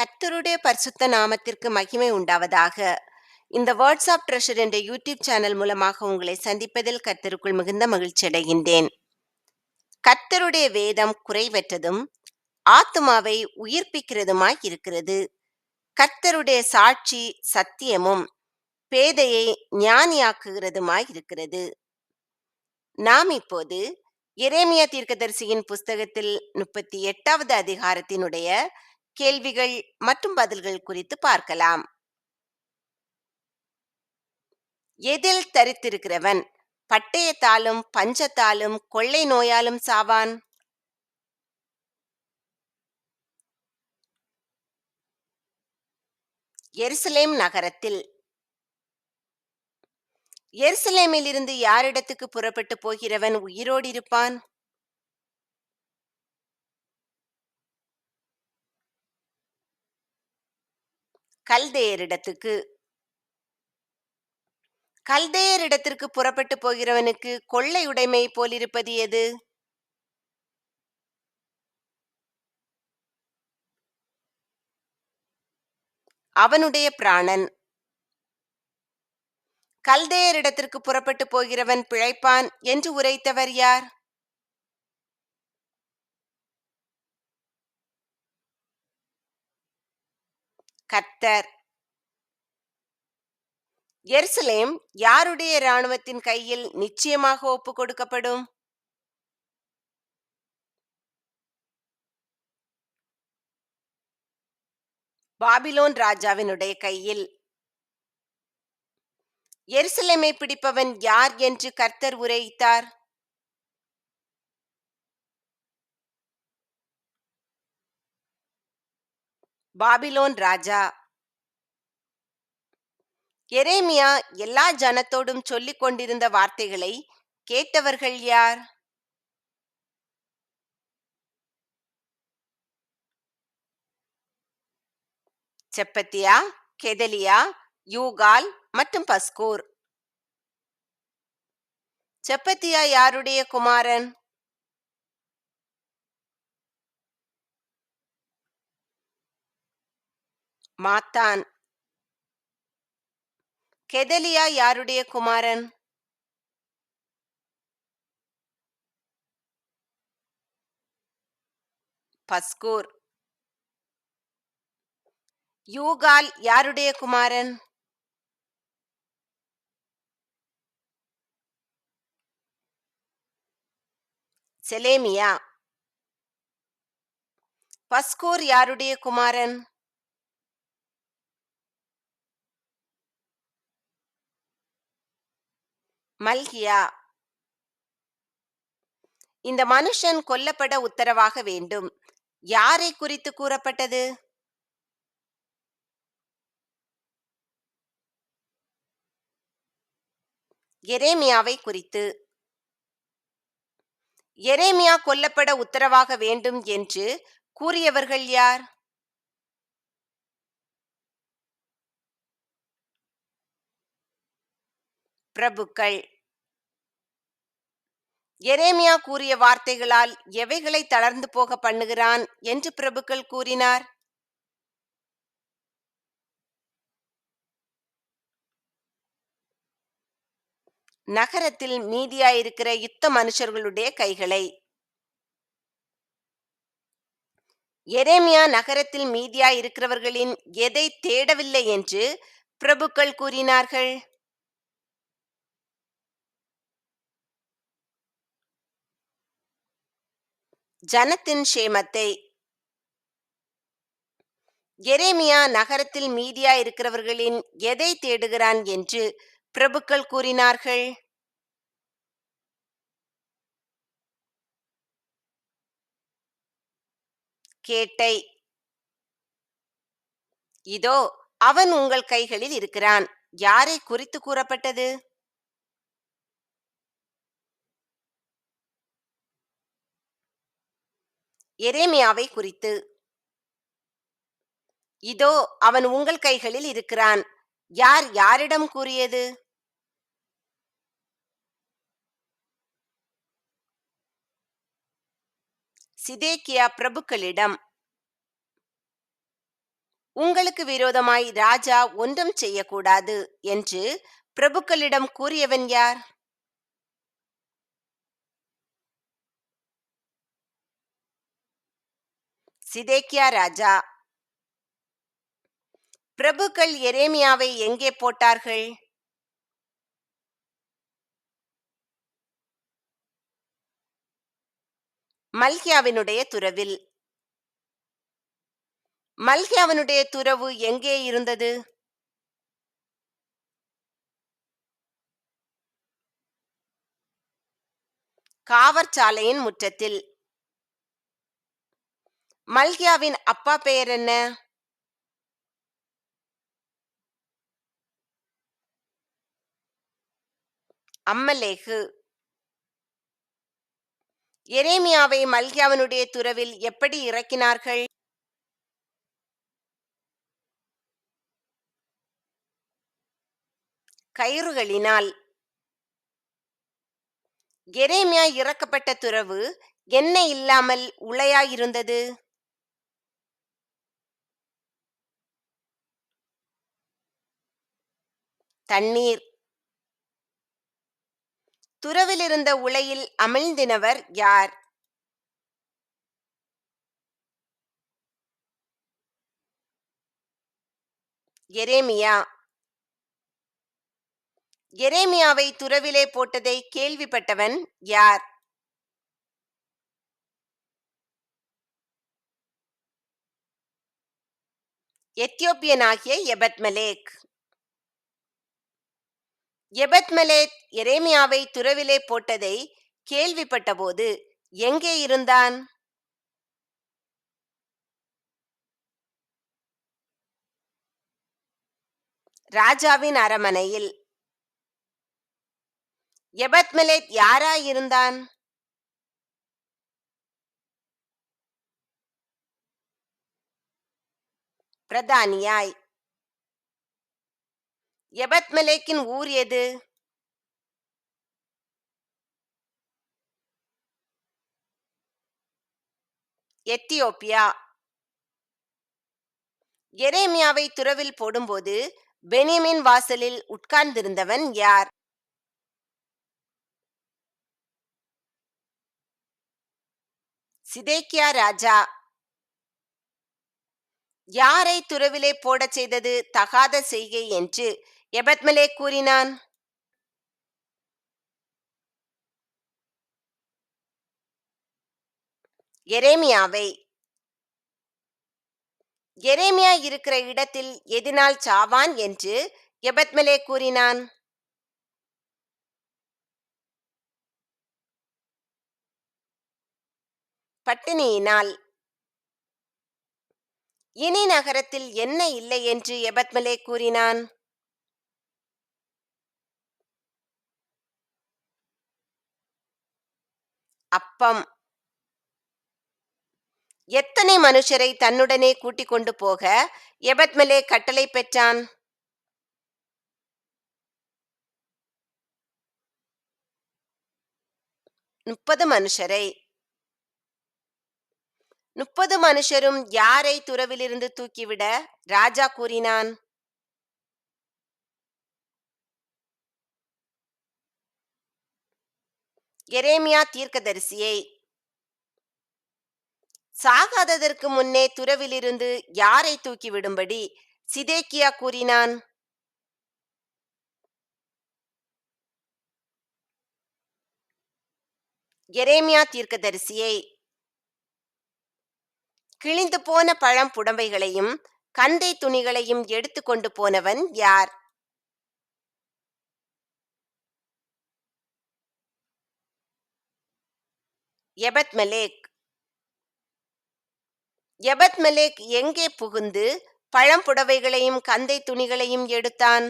கர்த்தருடைய பரிசுத்த நாமத்திற்கு மகிமை உண்டாவதாக. இந்த வேர்ட்ஸ் ஆஃப் ட்ரெஷர் என்ற யூடியூப் சேனல் மூலமாக உங்களை சந்திப்பதில் கத்தருக்குள் மிகுந்த மகிழ்ச்சி அடைகின்றேன். கர்த்தருடைய வேதம் குறைவற்றதும் ஆத்மாவை உயிர்ப்பிக்கிறதுமாய் இருக்கிறது. கர்த்தருடைய சாட்சி சத்தியமும் பேதையை ஞானியாக்குகிறதுமாய் இருக்கிறது. நாம் இப்போது எரேமியா தீர்க்கதரிசியின் புஸ்தகத்தில் முப்பத்தி எட்டாவது அதிகாரத்தினுடைய கேள்விகள் மற்றும் பதில்கள் குறித்து பார்க்கலாம். எதில் தரித்திருக்கிறவன்? பட்டயத்தாலும் பஞ்சத்தாலும் கொள்ளை நோயாலும் சாவான்? எருசலேம் நகரத்தில். எருசலேமில் இருந்து யாரிடத்துக்கு புறப்பட்டு போகிறவன் உயிரோடு இருப்பான் கல்தேயரிடத்துக்கு. கல்தேயரிடத்திற்கு புறப்பட்டு போகிறவனுக்கு கொள்ளையுடைமை போலிருப்பது எது? அவனுடைய பிராணன். கல்தேயரிடத்திற்கு புறப்பட்டு போகிறவன் பிழைப்பான் என்று உரைத்தவர் யார்? கர்த்தர் எருசலேம் யாருடைய இராணுவத்தின் கையில் நிச்சயமாக ஒப்பு கொடுக்கப்படும்? பாபிலோன் ராஜாவினுடைய கையில். எருசலேமை பிடிப்பவன் யார் என்று கர்த்தர் உரைத்தார்? பாபிலோன் ராஜா. எரேமியா எல்லா ஜனத்தோடும் சொல்லிக் கொண்டிருந்த வார்த்தைகளை கேட்டவர்கள் யார்? செப்பத்தியா கெதலியா யூகால் மற்றும் பஸ்கூர். செப்பத்தியா யாருடைய குமாரன்? மாத்தான். கெதலியா யாருடைய குமாரன்? பஸ்கூர். யூகால் யாருடைய குமாரன்? செலேமியா. பஸ்கூர் யாருடைய குமாரன்? மல்கியா. இந்த மனுஷன் கொல்லப்பட உத்தரவாக வேண்டும். யாரை குறித்து கூறப்பட்டது? எரேமியாவை குறித்து. எரேமியா கொல்லப்பட உத்தரவாக வேண்டும் என்று கூறியவர்கள் யார்? பிரபுக்கள். எரேமியா கூறிய வார்த்தைகளால் எவைகளை தளர்ந்து போக பண்ணுகிறான் என்று பிரபுக்கள் கூறினார். நகரத்தில் மீதியாயிருக்கிற யுத்த மனுஷர்களுடைய கைகளை எரேமியா நகரத்தில் மீதியாயிருக்கிறவர்களின் எதை தேடவில்லை என்று பிரபுக்கள் கூறினார்கள். ஜனத்தின் சேமத்தை எரேமியா நகரத்தில் மீதியா இருக்கிறவர்களின் எதை தேடுகிறான் என்று பிரபுக்கள் கூறினார்கள். கேட்டை. இதோ அவன் உங்கள் கைகளில் இருக்கிறான். யாரை குறித்து கூறப்பட்டது? எரேமியாவை குறித்து. இதோ அவன் உங்கள் கைகளில் இருக்கிறான். யார் யாரிடம் கூறியது? சிதேக்கியா பிரபுக்களிடம். உங்களுக்கு விரோதமாய் ராஜா ஒன்றும் செய்யக்கூடாது என்று பிரபுக்களிடம் கூறியவன் யார்? சிதேக்கியா ராஜா. பிரபுக்கள் எரேமியாவை எங்கே போட்டார்கள்? மல்கியாவினுடைய துறவில். மல்கியாவினுடைய துறவு எங்கே இருந்தது? காவற்சாலையின் முற்றத்தில். மல்கியாவின் அப்பா பெயர் என்ன? அம்மலேகு. எரேமியாவை மல்கியாவினுடைய துறவில் எப்படி இறக்கினார்கள்? கயிறுகளினால். எரேமியா இறக்கப்பட்ட துறவு என்ன இல்லாமல் உளையாயிருந்தது தண்ணீர். துறவிலிருந்த உலையில் அமிழ்ந்தினவர் யார்? எரேமியா. எரேமியாவை துறவிலே போட்டதை கேள்விப்பட்டவன் யார்? எத்தியோப்பியனாகிய எபத்மலேக். எபத்மெலேத் எரேமியாவை துறவிலே போட்டதை கேள்விப்பட்டபோது எங்கே இருந்தான்? ராஜாவின் அரமனையில் எபத்மலேத் யாராயிருந்தான் பிரதானியாய். எபத்மலேக்கின் ஊர் எது? எத்தியோப்பியா. எரேமியாவை துறவில் போடும்போது பெனிமின் வாசலில் உட்கார்ந்திருந்தவன் யார்? சிதேக்கியா ராஜா. யாரை துறவிலே போடச் செய்தது தகாத செய்கை என்று எபத்மலே கூறினான் எரேமியாவை எரேமியா இருக்கிற இடத்தில் எதினால் சாவான் என்று எபத்மலே கூறினான் பட்டினியினால். இனி நகரத்தில் என்ன இல்லை என்று எபத்மலே கூறினான் அப்பம். எத்தனை மனுஷரை தன்னுடனே கூட்டிக் கொண்டு போக எபத்மலே கட்டளை பெற்றான்? முப்பது மனுஷரை. முப்பது மனுஷரும் யாரை துறவிலிருந்து தூக்கிவிட? ராஜா கூறினான். எரேமியா தீர்க்கதரிசியை சாகாததற்கு முன்னே துறவிலிருந்து யாரை தூக்கிவிடும்படி சிதேக்கியா கூறினான்? எரேமியா தீர்க்கதரிசியை கிழிந்து போன பழம் புடவைகளையும் கந்தை துணிகளையும் எடுத்து கொண்டு போனவன் யார்? எபத் மலேக். எபத் மலேக் எங்கே புகுந்து பழம் புடவைகளையும் கந்தை துணிகளையும் எடுத்தான்?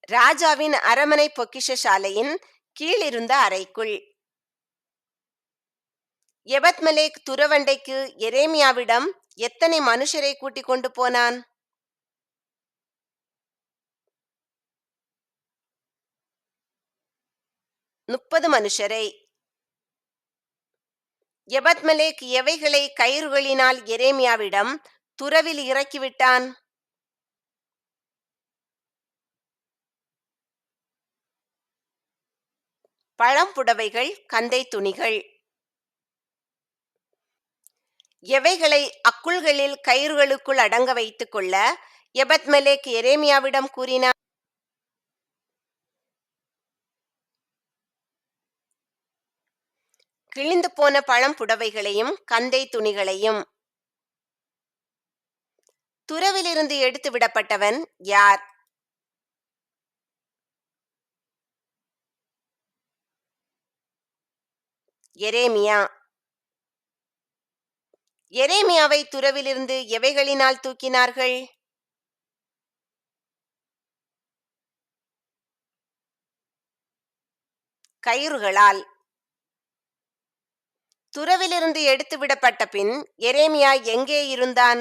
ராஜாவின் அரமனை பொக்கிஷசாலையின் கீழிருந்த அறைக்குள். எபத்மலேக் துறவண்டைக்கு எரேமியாவிடம் எத்தனை மனுஷரை கூட்டிக் கொண்டு போனான்? முப்பது மனுஷரை. எபத்மலேக் எவைகளை கயிறுகளினால் எரேமியாவிடம் துறவில் இறக்கிவிட்டான்? பழம்புடவைகள் கந்தை துணிகள். எவைகளை அக்குள்களில் கயிறுகளுக்குள் அடங்க வைத்துக் கொள்ள எபத்மலேக் எரேமியாவிடம் கூறினார்? கிழிந்து போன பழம் புடவைகளையும் கந்தை துணிகளையும். துறவிலிருந்து எடுத்து விடப்பட்டவன் யார்? எரேமியா. எரேமியாவை துறவிலிருந்து எவைகளினால் தூக்கினார்கள்? கயிறுகளால். துறவிலிருந்து எடுத்து விடப்பட்ட பின் எரேமியா எங்கே இருந்தான்?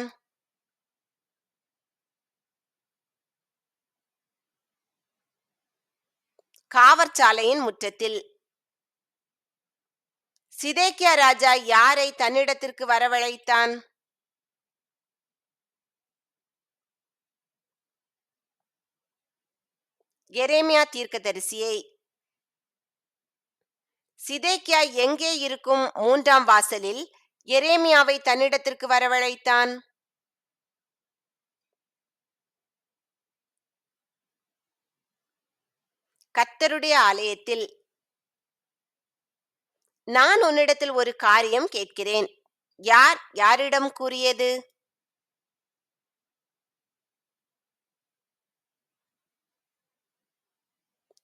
காவற்சாலையின் முற்றத்தில். சிதேக்கியா ராஜா யாரை தன்னிடத்திற்கு வரவழைத்தான்? எரேமியா தீர்க்கதரிசியை சிதேக்கியா எங்கே இருக்கும் மூன்றாம் வாசலில்? எரேமியாவை தன்னிடத்திற்கு வரவழைத்தான். கர்த்தருடைய ஆலயத்தில். நான் உன்னிடத்தில் ஒரு காரியம் கேட்கிறேன். யார் யாரிடம் கூறியது?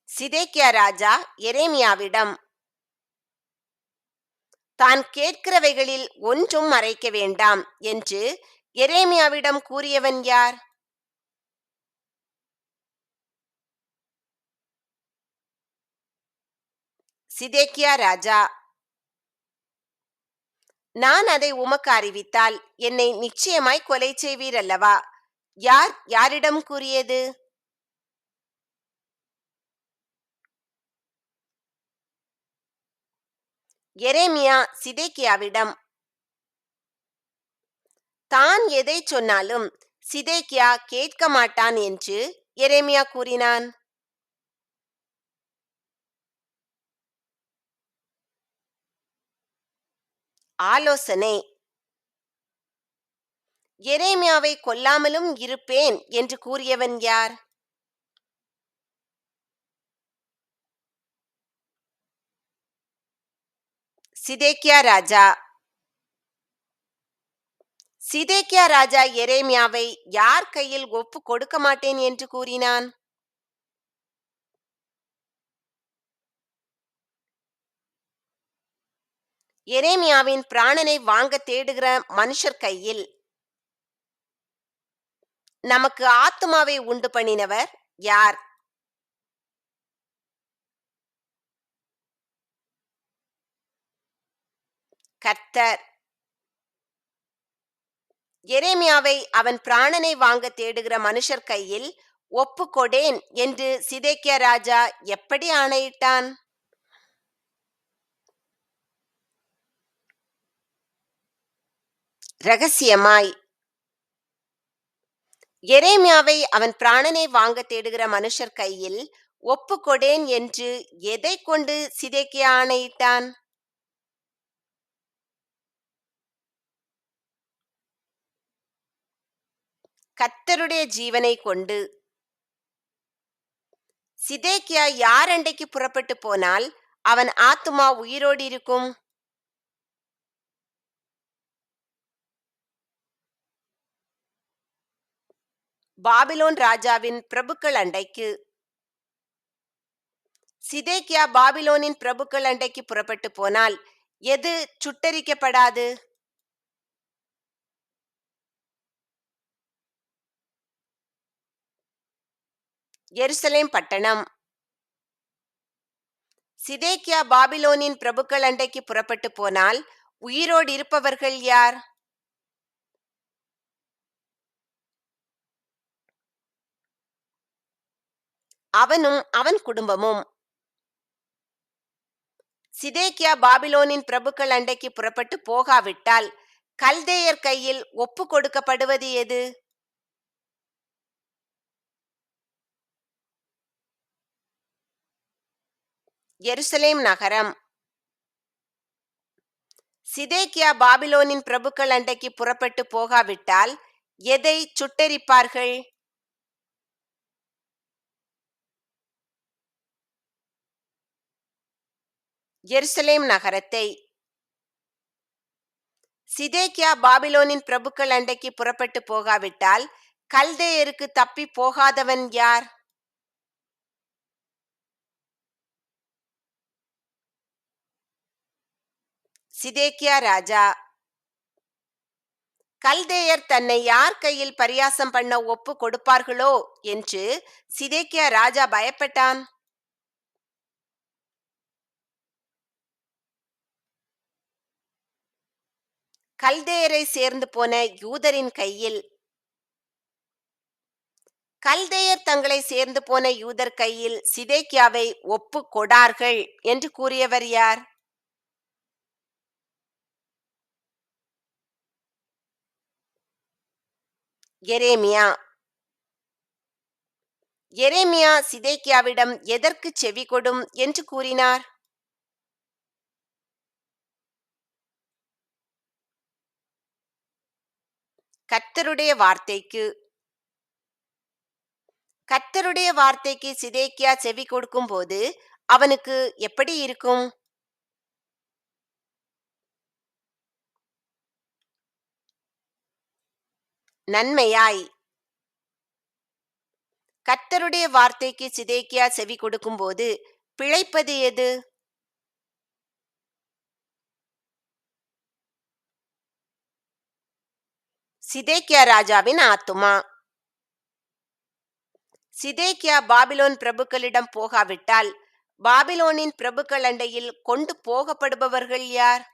சிதேக்கியா ராஜா எரேமியாவிடம். தான் கேட்கிறவைகளில் ஒன்றும் மறைக்க வேண்டாம் என்று எரேமியாவிடம் கூறியவன் யார்? சிதேக்கியா ராஜா. நான் அதை உமக்கு அறிவித்தால் என்னை நிச்சயமாய் கொலை செய்வீர் அல்லவா யார் யாரிடம் கூறியது? எரேமியா சிதேக்கியாவிடம் தான் எதை சொன்னாலும் சிதேக்கியா கேட்க மாட்டான் என்று எரேமியா கூறினான். ஆலோசனை எரேமியாவை கொல்லாமலும் இருப்பேன் என்று கூறியவன் யார்? சிதேக்கியா ராஜா. சிதேக்கியா ராஜா எரேமியாவை யார் கையில் ஒப்பு கொடுக்க மாட்டேன் என்று கூறினான். எரேமியாவின் பிராணனை வாங்க தேடுகிற மனுஷர் கையில் நமக்கு ஆத்துமாவை உண்டு பண்ணினவர் யார்? கர்த்தர். எரேமியாவை அவன் பிராணனை வாங்க தேடுகிற மனுஷர் கையில் ஒப்பு கொடேன் என்று சிதேக்கிய ராஜா எப்படி ஆணையிட்டான்? ரகசியமாய். எரேமியாவை அவன் பிராணனை வாங்க தேடுகிற மனுஷர் கையில் ஒப்பு கொடேன் என்று எதை கொண்டு சிதைக்கிய ஆணையிட்டான்? கத்தருடைய ஜீவனை கொண்டு சிதேக்கியா யார் அண்டைக்கு புறப்பட்டு போனால் அவன் ஆத்துமா உயிரோடு இருக்கும்? பாபிலோன் ராஜாவின் பிரபுக்கள் அண்டைக்கு சிதேக்கியா பாபிலோனின் பிரபுக்கள் அண்டைக்கு புறப்பட்டு போனால் எது சுட்டரிக்கப்படாது? எருசலேம் பட்டணம். சிதேக்கியா பாபிலோனின் பிரபுக்கள் அண்டைக்கு புறப்பட்டு போனால் உயிரோடு இருப்பவர்கள் யார்? அவனும் அவன் குடும்பமும். சிதேக்கியா பாபிலோனின் பிரபுக்கள் அண்டைக்கு புறப்பட்டு போகாவிட்டால் கல்தேயர் கையில் ஒப்பு கொடுக்கப்படுவது எது? எருசலேம் நகரம். சிதேக்கியா பாபிலோனின் பிரபுக்கள் அண்டைக்கு புறப்பட்டு போகாவிட்டால் எதை சுட்டெரிப்பார்கள்? எருசலேம் நகரத்தை. சிதேக்கியா பாபிலோனின் பிரபுக்கள் அண்டைக்கு புறப்பட்டு போகாவிட்டால் கல்தேயருக்கு தப்பி போகாதவன் யார்? சிதேக்கியா ராஜா. கல்தேயர் தன்னை யார் கையில் பரியாசம் பண்ண ஒப்பு கொடுப்பார்களோ என்று சிதேக்கியா ராஜா பயப்பட்டான். கல்தேயரை சேர்ந்து போன யூதரின் கையில் கல்தேயர் தங்களை சேர்ந்து போன யூதர் கையில் சிதேக்கியாவை ஒப்பு கொடார்கள் என்று கூறியவர் யார்? எரேமியா. எரேமியா சிதேக்கியாவிடம் எதற்கு செவி கொடும் என்று கூறினார். கர்த்தருடைய வார்த்தைக்கு. கர்த்தருடைய வார்த்தைக்கு சிதேக்கியா செவி கொடுக்கும் போது அவனுக்கு எப்படி இருக்கும்? நன்மையாய். கர்த்தருடைய வார்த்தைக்கு சிதேக்கியா செவி கொடுக்கும்போது பிழைப்பது எது? சிதேக்கியா ராஜாவின் ஆத்துமா. சிதேக்கியா பாபிலோன் பிரபுக்களிடம் போகாவிட்டால் பாபிலோனின் பிரபுக்கள் அண்டையில் கொண்டு போகப்படுபவர்கள் யார்?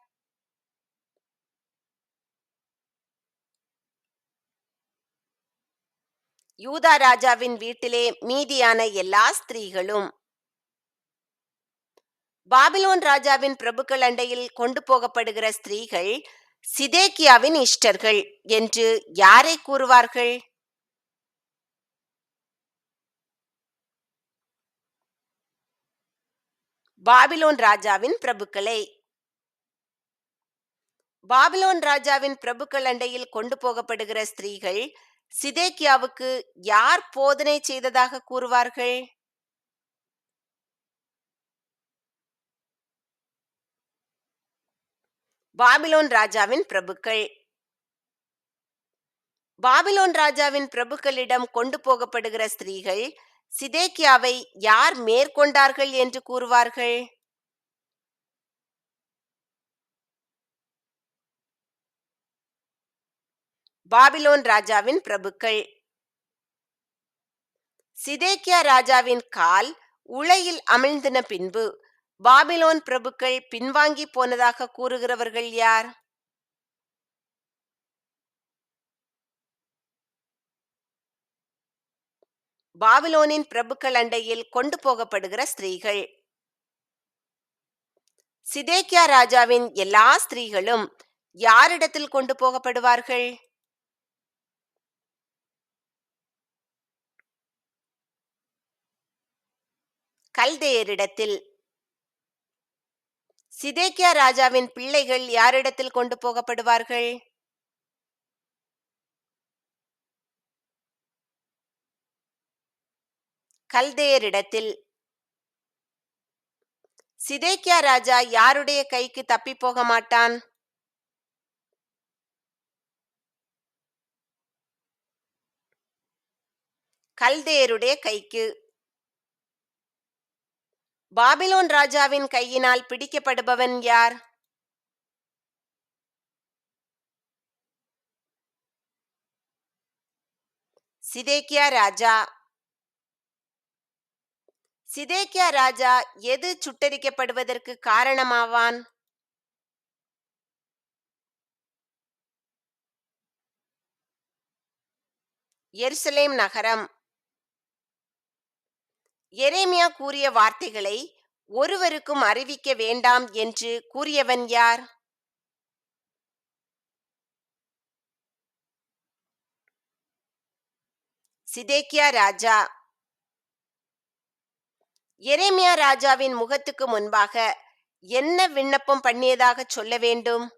யூதா ராஜாவின் வீட்டிலே மீதியான எல்லா ஸ்திரீகளும் பாபிலோன் ராஜாவின் பிரபுக்கள் அண்டையில் கொண்டு போகப்படுகிற ஸ்திரீகள் சிதேக்கியாவின் இஷ்டர்கள் என்று யாரை கூறுவார்கள்? பாபிலோன் ராஜாவின் பிரபுக்களை. பாபிலோன் ராஜாவின் பிரபுக்கள் அண்டையில் கொண்டு போகப்படுகிற ஸ்திரீகள் சிதேக்கியாவுக்கு யார் போதனை செய்ததாக கூறுவார்கள்? பாபிலோன் ராஜாவின் பிரபுக்கள். பாபிலோன் ராஜாவின் பிரபுக்களிடம் கொண்டு போகப்படுகிற ஸ்திரீகள் சிதேக்கியாவை யார் மேற்கொண்டார்கள் என்று கூறுவார்கள்? பாபிலோன் ராஜாவின் பிரபுக்கள். சிதேக்கியா ராஜாவின் கால் உளையில் அமிழ்ந்தின பின்பு பாபிலோன் பிரபுக்கள் பின்வாங்கி போனதாக கூறுகிறவர்கள் யார்? பாபிலோனின் பிரபுக்கள் அண்டையில் கொண்டு போகப்படுகிற ஸ்திரீகள். சிதேக்கியா ராஜாவின் எல்லா ஸ்திரீகளும் யாரிடத்தில் கொண்டு போகப்படுவார்கள்? கல்தேயரிடத்தில். சிதேக்கியா ராஜாவின் பிள்ளைகள் யாரிடத்தில் கொண்டு போகப்படுவார்கள்? கல்தேயரிடத்தில். சிதேக்கியா ராஜா யாருடைய கைக்கு தப்பி போக மாட்டான்? கல்தேயருடைய கைக்கு. பாபிலோன் ராஜாவின் கையினால் பிடிக்கப்படுபவன் யார்? சிதேக்கியா ராஜா. சிதேக்கியா ராஜா எது சுட்டரிக்கப்படுவதற்கு காரணமாவான்? எருசலேம் நகரம். எரேமியா கூறிய வார்த்தைகளை ஒருவருக்கும் அறிவிக்க வேண்டாம் என்று கூறியவன் யார்? சிதேக்கியா ராஜா. எரேமியா ராஜாவின் முகத்துக்கு முன்பாக என்ன விண்ணப்பம் பண்ணியதாக சொல்ல வேண்டும்?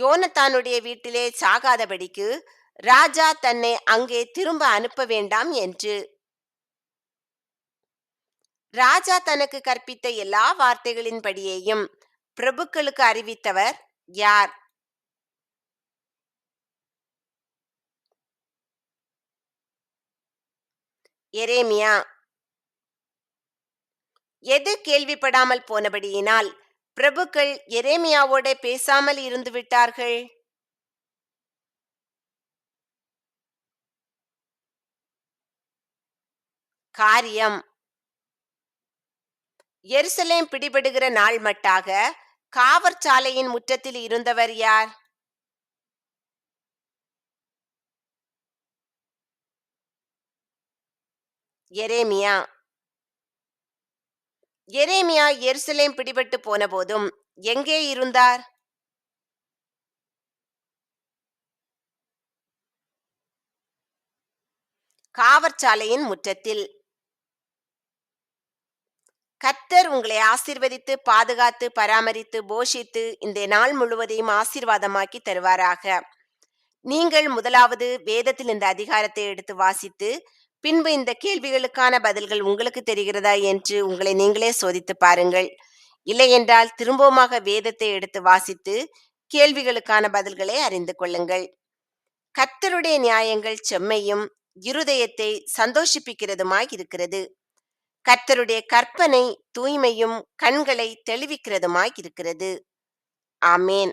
யோனத்தானுடைய வீட்டிலே சாகாதபடிக்கு ராஜா தன்னை அங்கே திரும்ப அனுப்ப வேண்டாம் என்று. ராஜா தனக்கு கற்பித்த எல்லா வார்த்தைகளின்படியேயும் பிரபுக்களுக்கு அறிவித்தவர் யார்? எரேமியா. எது கேள்விப்படாமல் போனபடியினால் பிரபுக்கள் எரேமியாவோட பேசாமல் இருந்து விட்டார்கள். காரியம். எருசலேம் பிடிபடுகிற நாள் மட்டாக காவற்சாலையின் முற்றத்தில் இருந்தவர் யார்? எரேமியா. எரேமியா எருசலேம் பிடிபட்டு போன போதும் எங்கே இருந்தார்? காவற்சாலையின் முற்றத்தில். கர்த்தர் உங்களை ஆசிர்வதித்து பாதுகாத்து பராமரித்து போஷித்து இந்த நாள் முழுவதையும் ஆசீர்வாதமாக்கி தருவாராக. நீங்கள் முதலாவது வேதத்தில் இந்த அதிகாரத்தை எடுத்து வாசித்து பின்பு இந்த கேள்விகளுக்கான பதில்கள் உங்களுக்கு தெரிகிறதா என்று உங்களை நீங்களே சோதித்து பாருங்கள். இல்லையென்றால் திரும்பவுமாக வேதத்தை எடுத்து வாசித்து கேள்விகளுக்கான பதில்களை அறிந்து கொள்ளுங்கள். கர்த்தருடைய நியாயங்கள் செம்மையும் இருதயத்தை சந்தோஷிப்பிக்கிறதுமாய் இருக்கிறது. கர்த்தருடைய கற்பனை தூய்மையும் கண்களை தெளிவிக்கிறதுமாய் இருக்கிறது. ஆமேன்.